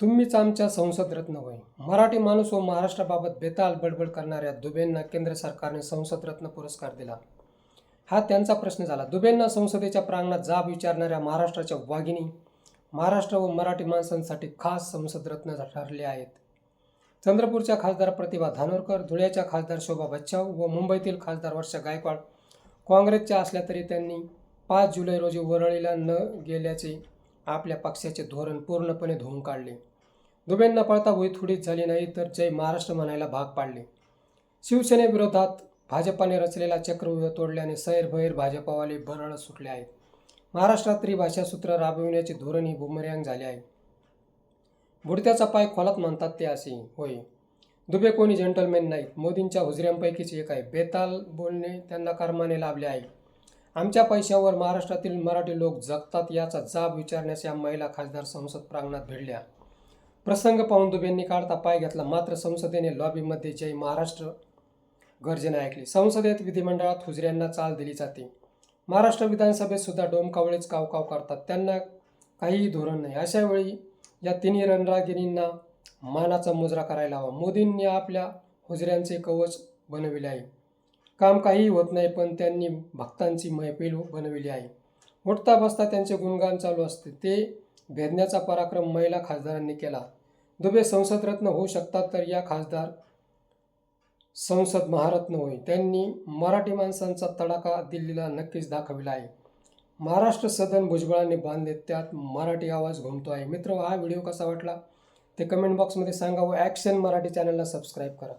तुम्हीच आमच्या संसद रत्न होय. मराठी माणूस व महाराष्ट्राबाबत बेताल बडबड करणाऱ्या दुबेंना केंद्र सरकारने संसद रत्न पुरस्कार दिला. हा त्यांचा प्रश्न झाला. दुबेंना संसदेच्या प्रांगणात जाब विचारणाऱ्या महाराष्ट्राच्या वाघिणी महाराष्ट्र व मराठी माणसांसाठी खास संसद रत्न ठरले आहेत. चंद्रपूरच्या खासदार प्रतिभा धानोरकर धुळ्याच्या खासदार शोभा बच्चाव व मुंबईतील खासदार वर्षा गायकवाड काँग्रेसच्या असल्या तरी त्यांनी पाच जुलै रोजी वरळीला न गेल्याचे आपल्या पक्षाचे धोरण पूर्णपणे धुवून काढले. दुबेंना पळता भुई थोडीच झाली नाही तर जय महाराष्ट्र म्हणायला भाग पाडले. शिवसेनेविरोधात भाजपाने रचलेला चक्रव्यूह तोडल्याने सैरभैर भाजपावाले बरळ सुटले आहेत. महाराष्ट्रात त्रिभाषा सूत्र राबविण्याचे धोरण ही बुमरँग झाले आहे. बुडत्याचा पाय खोलात म्हणतात ते असे होय. दुबे कोणी जेंटलमॅन नाहीत. मोदींच्या हुजऱ्यांपैकीच एक आहे. बेताल बोलणे त्यांना कर्माने लाभले आहे. आमच्या पैशावर महाराष्ट्रातील मराठी लोक जगतात याचा जाब विचारण्यास या महिला खासदार संसद प्रांगणात भिडल्या. प्रसंग पाहून दुबेंनी काढता पाय घेतला. मात्र संसदेने लॉबीमध्ये जय महाराष्ट्र गर्जना ऐकली. संसदेत विधिमंडळात हुजऱ्यांना चाल दिली जाते. महाराष्ट्र विधानसभेत सुद्धा डोमकावळेच कावकाव करतात. त्यांना काहीही धोरण नाही. अशा वेळी या तिन्ही रणरागिणींना मानाचा मुजरा करायला हवा. मोदींनी आपल्या हुजऱ्यांचे कवच बनविले आहे. काम काहीही होत नाही पण त्यांनी भक्तांची मैफिल बनविली आहे. उठता बसता त्यांचे गुणगान चालू असते. ते भेदण्याचा पराक्रम महिला खासदारांनी केला. दुबे संसदरत्न होऊ शकतात तर या खासदार संसद महारत्न होय. त्यांनी मराठी माणसांचा तडाखा दिल्लीला नक्कीच दाखविला आहे. महाराष्ट्र सदन भुजबळांनी बांधले त्यात मराठी आवाज घुमतो आहे. मित्र हा व्हिडिओ कसा वाटला? ते कमेंट बॉक्समध्ये सांगा व ॲक्शन मराठी चॅनलला सबस्क्राईब करा.